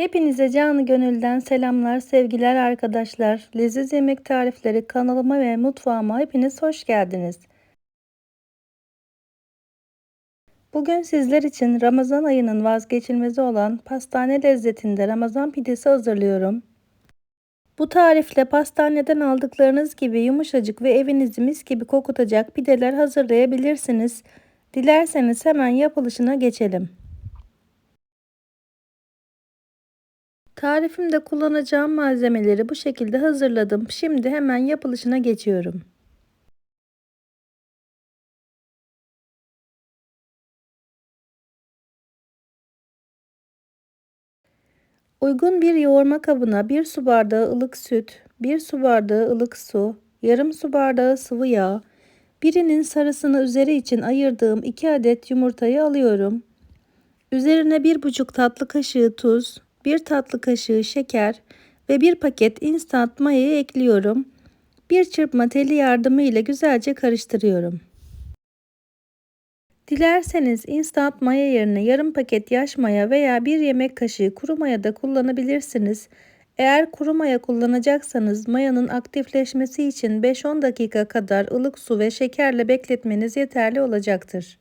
Hepinize canı gönülden selamlar, sevgiler arkadaşlar. Leziz Yemek Tarifleri kanalıma ve mutfağıma hepiniz hoş geldiniz. Bugün sizler için Ramazan ayının vazgeçilmezi olan pastane lezzetinde Ramazan pidesi hazırlıyorum. Bu tarifle pastaneden aldıklarınız gibi yumuşacık ve evinizi mis gibi kokutacak pideler hazırlayabilirsiniz. Dilerseniz hemen yapılışına geçelim. Tarifimde kullanacağım malzemeleri bu şekilde hazırladım. Şimdi hemen yapılışına geçiyorum. Uygun bir yoğurma kabına 1 su bardağı ılık süt, 1 su bardağı ılık su, yarım su bardağı sıvı yağ, birinin sarısını üzeri için ayırdığım 2 adet yumurtayı alıyorum. Üzerine 1,5 tatlı kaşığı tuz, 1 tatlı kaşığı şeker ve 1 paket instant mayayı ekliyorum. Bir çırpma teli yardımı ile güzelce karıştırıyorum. Dilerseniz instant maya yerine yarım paket yaş maya veya bir yemek kaşığı kuru maya da kullanabilirsiniz. Eğer kuru maya kullanacaksanız mayanın aktifleşmesi için 5-10 dakika kadar ılık su ve şekerle bekletmeniz yeterli olacaktır.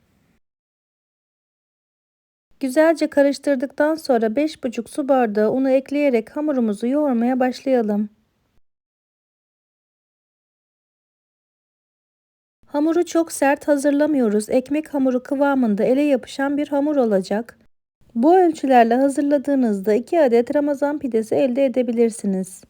Güzelce karıştırdıktan sonra 5,5 su bardağı unu ekleyerek hamurumuzu yoğurmaya başlayalım. Hamuru çok sert hazırlamıyoruz. Ekmek hamuru kıvamında ele yapışan bir hamur olacak. Bu ölçülerle hazırladığınızda 2 adet Ramazan pidesi elde edebilirsiniz.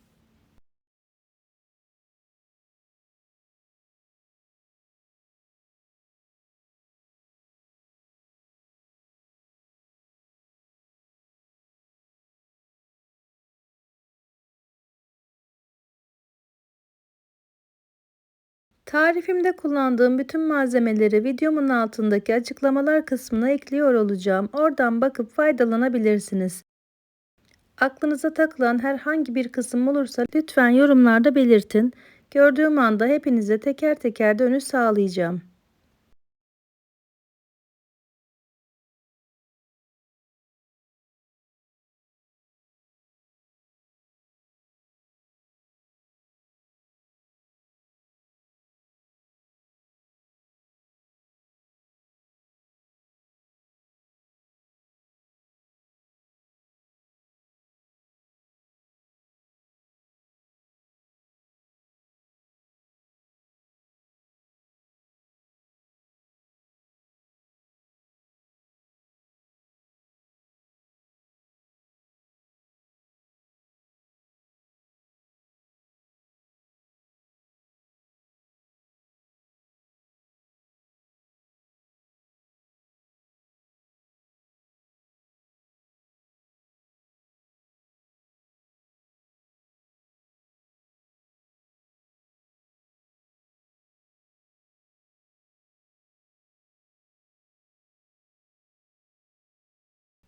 Tarifimde kullandığım bütün malzemeleri videomun altındaki açıklamalar kısmına ekliyor olacağım. Oradan bakıp faydalanabilirsiniz. Aklınıza takılan herhangi bir kısım olursa lütfen yorumlarda belirtin. Gördüğüm anda hepinize teker teker dönüş sağlayacağım.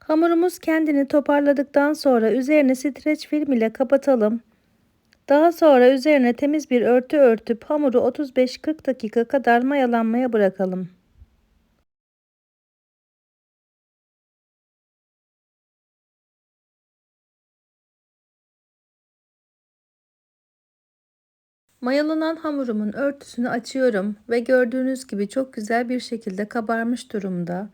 Hamurumuz kendini toparladıktan sonra üzerine streç film ile kapatalım. Daha sonra üzerine temiz bir örtü örtüp hamuru 35-40 dakika kadar mayalanmaya bırakalım. Mayalanan hamurumun örtüsünü açıyorum ve gördüğünüz gibi çok güzel bir şekilde kabarmış durumda.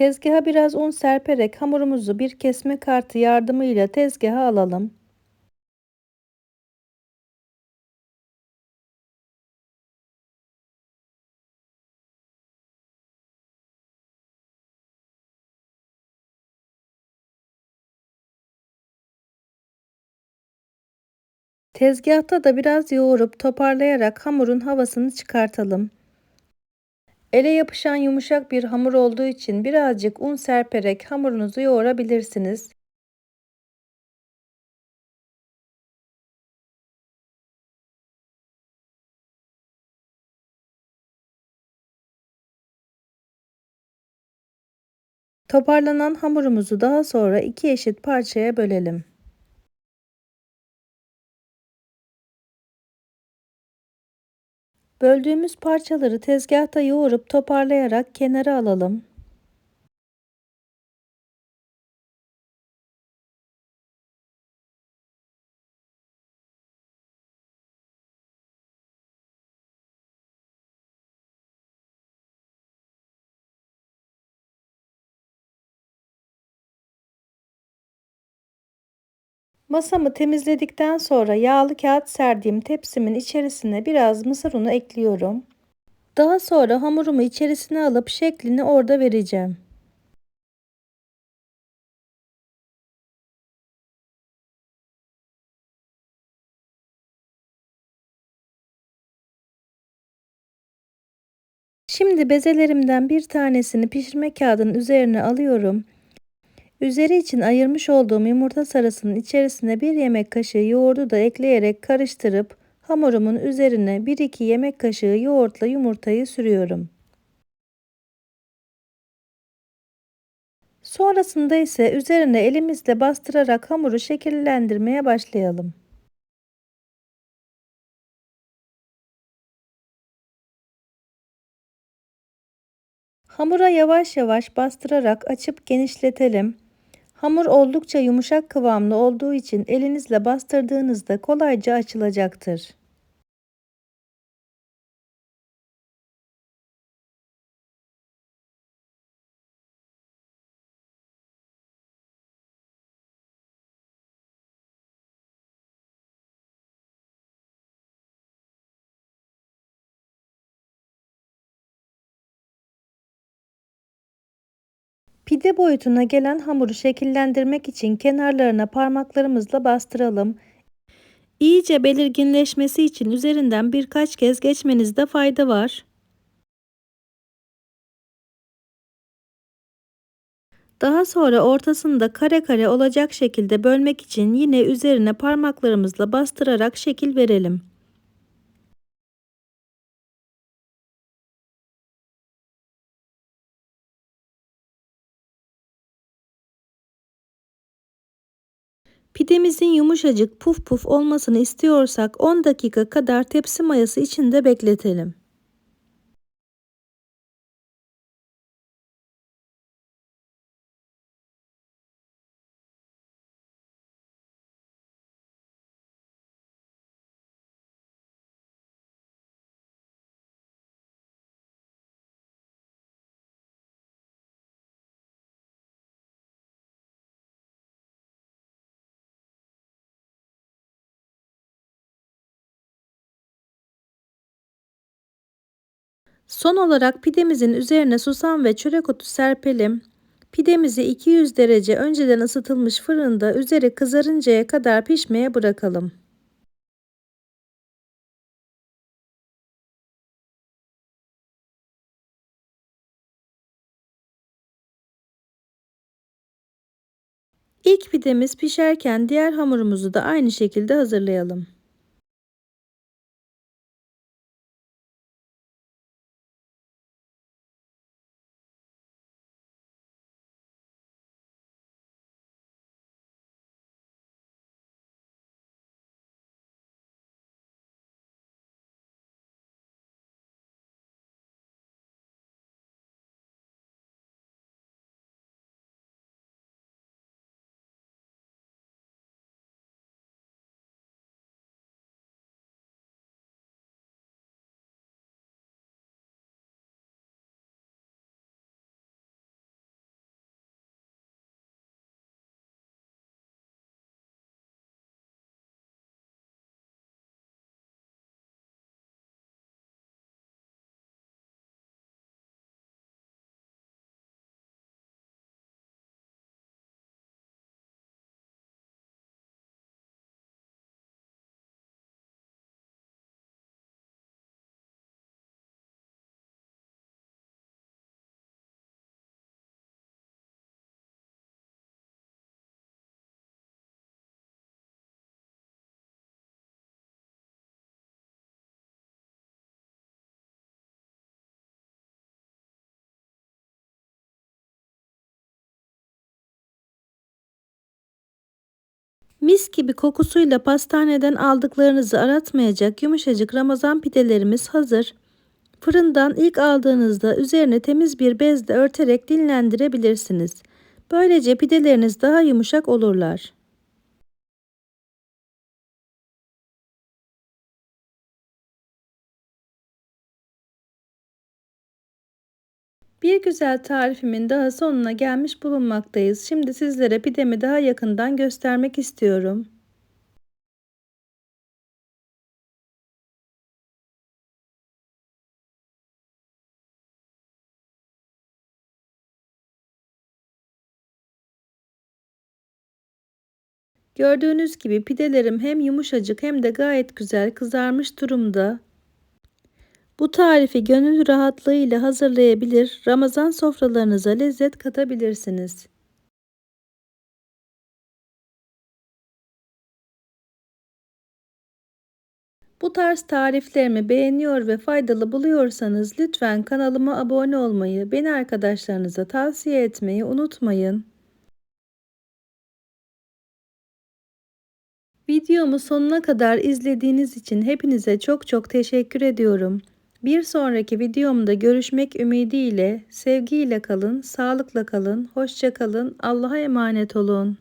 Tezgaha biraz un serperek hamurumuzu bir kesme kartı yardımıyla tezgaha alalım. Tezgahta da biraz yoğurup toparlayarak hamurun havasını çıkartalım. Ele yapışan yumuşak bir hamur olduğu için birazcık un serperek hamurunuzu yoğurabilirsiniz. Toparlanan hamurumuzu daha sonra iki eşit parçaya bölelim. Böldüğümüz parçaları tezgahta yoğurup toparlayarak kenara alalım. Masamı temizledikten sonra yağlı kağıt serdiğim tepsimin içerisine biraz mısır unu ekliyorum. Daha sonra hamurumu içerisine alıp şeklini orada vereceğim. Şimdi bezelerimden bir tanesini pişirme kağıdının üzerine alıyorum. Üzeri için ayırmış olduğum yumurta sarısının içerisine bir yemek kaşığı yoğurdu da ekleyerek karıştırıp hamurumun üzerine 1-2 yemek kaşığı yoğurtla yumurtayı sürüyorum. Sonrasında ise üzerine elimizle bastırarak hamuru şekillendirmeye başlayalım. Hamura yavaş yavaş bastırarak açıp genişletelim. Hamur oldukça yumuşak kıvamlı olduğu için elinizle bastırdığınızda kolayca açılacaktır. Pide boyutuna gelen hamuru şekillendirmek için kenarlarına parmaklarımızla bastıralım. İyice belirginleşmesi için üzerinden birkaç kez geçmenizde fayda var. Daha sonra ortasını da kare kare olacak şekilde bölmek için yine üzerine parmaklarımızla bastırarak şekil verelim. Pidemizin yumuşacık puf puf olmasını istiyorsak 10 dakika kadar tepsi mayası içinde bekletelim. Son olarak pidemizin üzerine susam ve çörek otu serpelim. Pidemizi 200 derece önceden ısıtılmış fırında üzeri kızarıncaya kadar pişmeye bırakalım. İlk pidemiz pişerken diğer hamurumuzu da aynı şekilde hazırlayalım. Mis gibi kokusuyla pastaneden aldıklarınızı aratmayacak yumuşacık Ramazan pidelerimiz hazır. Fırından ilk aldığınızda üzerine temiz bir bezle örterek dinlendirebilirsiniz. Böylece pideleriniz daha yumuşak olurlar. Bir güzel tarifimin daha sonuna gelmiş bulunmaktayız. Şimdi sizlere pidemi daha yakından göstermek istiyorum. Gördüğünüz gibi pidelerim hem yumuşacık hem de gayet güzel kızarmış durumda. Bu tarifi gönül rahatlığıyla hazırlayabilir, Ramazan sofralarınıza lezzet katabilirsiniz. Bu tarz tariflerimi beğeniyor ve faydalı buluyorsanız lütfen kanalıma abone olmayı, beni arkadaşlarınıza tavsiye etmeyi unutmayın. Videomu sonuna kadar izlediğiniz için hepinize çok çok teşekkür ediyorum. Bir sonraki videomda görüşmek ümidiyle, sevgiyle kalın, sağlıkla kalın, hoşça kalın, Allah'a emanet olun.